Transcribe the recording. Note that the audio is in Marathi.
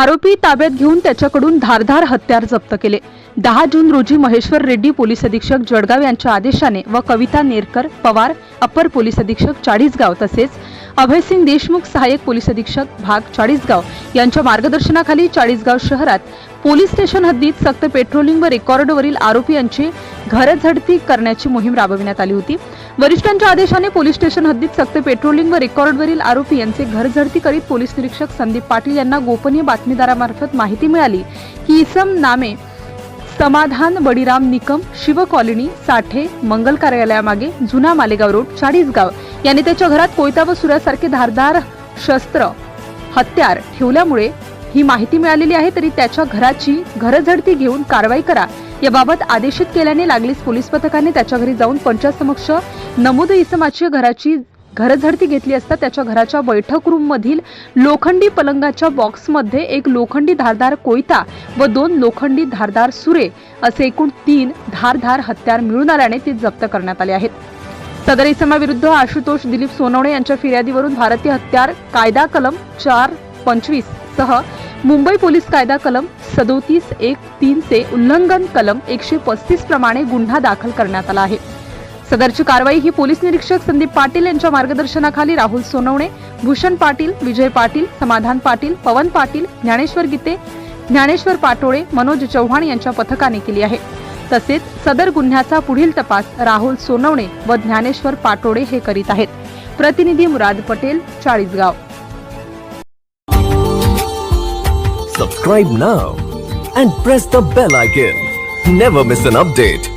आरोपी ताब्यात घेऊन त्याच्याकडून धारधार हत्यार जप्त केले. दहा जून रोजी महेश्वर रेड्डी पोलीस अधीक्षक जळगाव यांच्या आदेशाने व कविता नेरकर पवार अपर पोलीस अधीक्षक चाळीसगाव तसेच अभयसिंग देशमुख सहाय्यक पोलीस अधीक्षक भाग चाळीसगाव यांच्या मार्गदर्शनाखाली चाळीसगाव शहरात पोलीस स्टेशन हद्दीत सक्त पेट्रोलिंग व रेकॉर्डवरील आरोपी यांची घरझडती करण्याची मोहीम राबविण्यात आली होती. वरिष्ठांच्या आदेशाने पोलीस स्टेशन हद्दीत सक्त पेट्रोलिंग व रेकॉर्डवरील आरोपी यांचे घरझडती करीत पोलीस निरीक्षक संदीप पाटील यांना गोपनीय बातमीदारामार्फत माहिती मिळाली की इसम नामे समाधान बडीराम निकम शिव कॉलनी साठे मंगल कार्यालयामागे जुना मालेगाव रोड चाळीसगाव. यांनी त्याच्या घरात कोयता व सुऱ्यासारखे धारदार शस्त्र हत्यार ठेवल्यामुळे ही माहिती मिळालेली आहे. तरी त्याच्या घराची घरझडती घेऊन कारवाई करा. याबाबत आदेशित केल्याने लागलीच पोलीस पथकाने त्याच्या घरी जाऊन पंचायत नमूद इसमाची घराची घरझडती घेतली असता त्याच्या घराच्या बैठक रूम मधील लोखंडी पलंगाच्या बॉक्समध्ये एक लोखंडी धारदार कोयता व दोन लोखंडी धारदार सुरे असे एकूण तीन धारधार हत्यार मिळून आल्याने ते जप्त करण्यात आले आहेत. सदर इसमाविरुद्ध आशुतोष दिलीप सोनवणे यांच्या फिर्यादीवरून भारतीय हत्यार कायदा कलम चार पंचवीस सह मुंबई पोलीस कायदा कलम सदोतीस एक तीनचे उल्लंघन कलम एकशे पस्तीस प्रमाणे गुन्हा दाखल करण्यात आला आहे. सदरची कारवाई ही पोलीस निरीक्षक संदीप पाटील यांच्या मार्गदर्शनाखाली राहुल सोनवणे भूषण पाटील विजय पाटील समाधान पाटील पवन पाटील ज्ञानेश्वर गीते ज्ञानेश्वर पाटोळे मनोज चव्हाण यांच्या पथकाने केली आहे. तसेच सदर गुन्ह्याचा पुढील तपास राहुल सोनवणे व ज्ञानेश्वर पाटोडे हे करीत आहेत. प्रतिनिधी Murad Patel Chalisgaon. Subscribe now and press the bell icon never miss an update